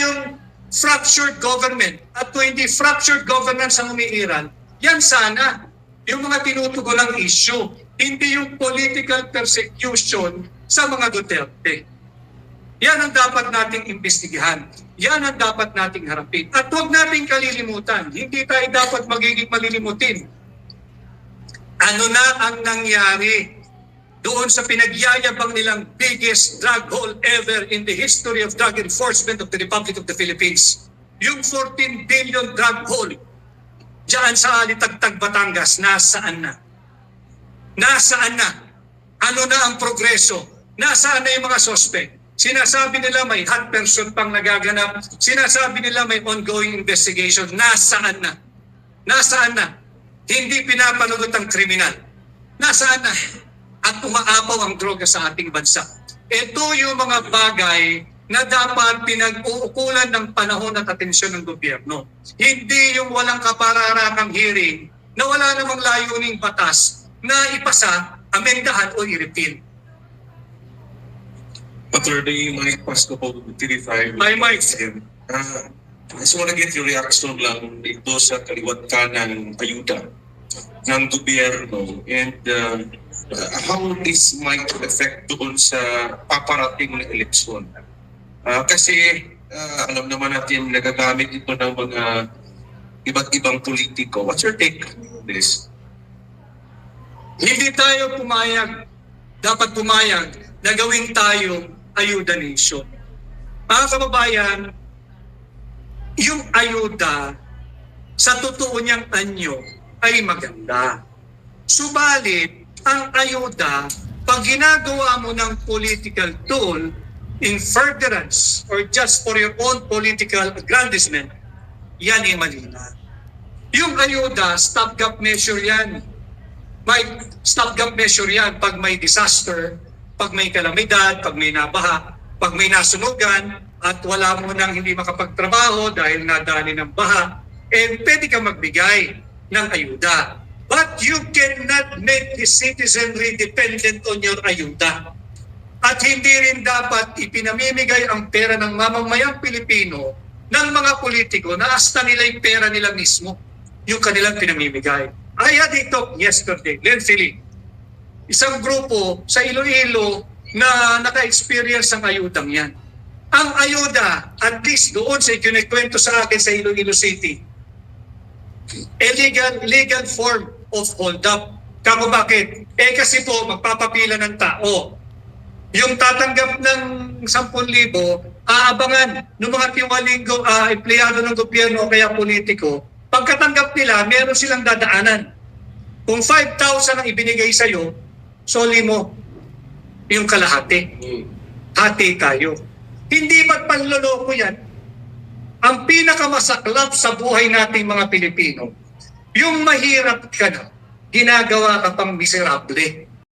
tayong fractured government at kung hindi fractured governance ang umiiral, yan sana yung mga tinutugon ng issue, hindi yung political persecution sa mga Duterte. Yan ang dapat nating imbestigahan. Yan ang dapat nating harapin. At huwag nating kalilimutan, hindi tayo dapat magiging malilimutin. Ano na ang nangyari doon sa pinagyayabang nilang biggest drug haul ever in the history of drug enforcement of the Republic of the Philippines. Yung 14 billion drug haul diyan sa Alitagtag, Batangas, nasaan na? Nasaan na? Ano na ang progreso? Nasaan na yung mga suspect? Sinasabi nila may hot person pang nagaganap. Sinasabi nila may ongoing investigation. Nasaan na? Nasaan na? Hindi pinapanagot ang kriminal. Nasaan na? At umaapaw ang droga sa ating bansa. Ito yung mga bagay na dapat pinag-uukulan ng panahon at atensyon ng gobyerno. Hindi yung walang kapararakang hearing na wala namang layuning batas na ipasa, amendahan o i-repeal. Attorney Mike Pasco po, 35. Hi, Mike. Uh, I just want to get your reaction lang dito sa kaliwat kanang ayuda ng gobyerno and uh, uh, how this might affect doon sa paparating na eleksyon. Uh, kasi uh, alam naman natin nagagamit ito ng mga iba't ibang politiko. What's your take on this? Hindi tayo pumayag, dapat pumayag na gawin tayong ayuda nation. Mga kababayan, yung ayuda sa totoo niyang anyo ay maganda. Subalit, ang ayuda, pag ginagawa mo ng political tool in furtherance or just for your own political aggrandizement, yan ay mali na. Yung ayuda, stopgap measure yan may stopgap measure yan pag may disaster, pag may kalamidad, pag may nabaha, pag may nasunugan, at wala mo nang hindi makapagtrabaho dahil nadali ng baha, eh pwede ka magbigay ng ayuda. But you cannot make the citizenry dependent on your ayuda. At hindi rin dapat ipinamimigay ang pera ng mamamayang Pilipino ng mga politiko na hasta nila yung pera nila mismo, yung kanilang pinamimigay. I had a talk yesterday, lengthily. Isang grupo sa Iloilo na naka-experience ng ayudang yan. Ang ayuda, at least doon sa ikinikwento sa akin sa Iloilo City, a legal, legal form of hold-up. Kako bakit? Eh kasi po, magpapapila ng tao. Yung tatanggap ng 10,000, aabangan ng mga tiwalinggo, uh, empleyado ng gobyerno o kaya politiko, pagkatanggap nila, meron silang dadaanan. Kung 5,000 ang ibinigay sa'yo, soli mo yung kalahati. Hati tayo. Hindi ba't panloloko yan? Ang pinakamasaklap sa buhay nating mga Pilipino, yung mahirap ka na, ginagawa ka pang miserable.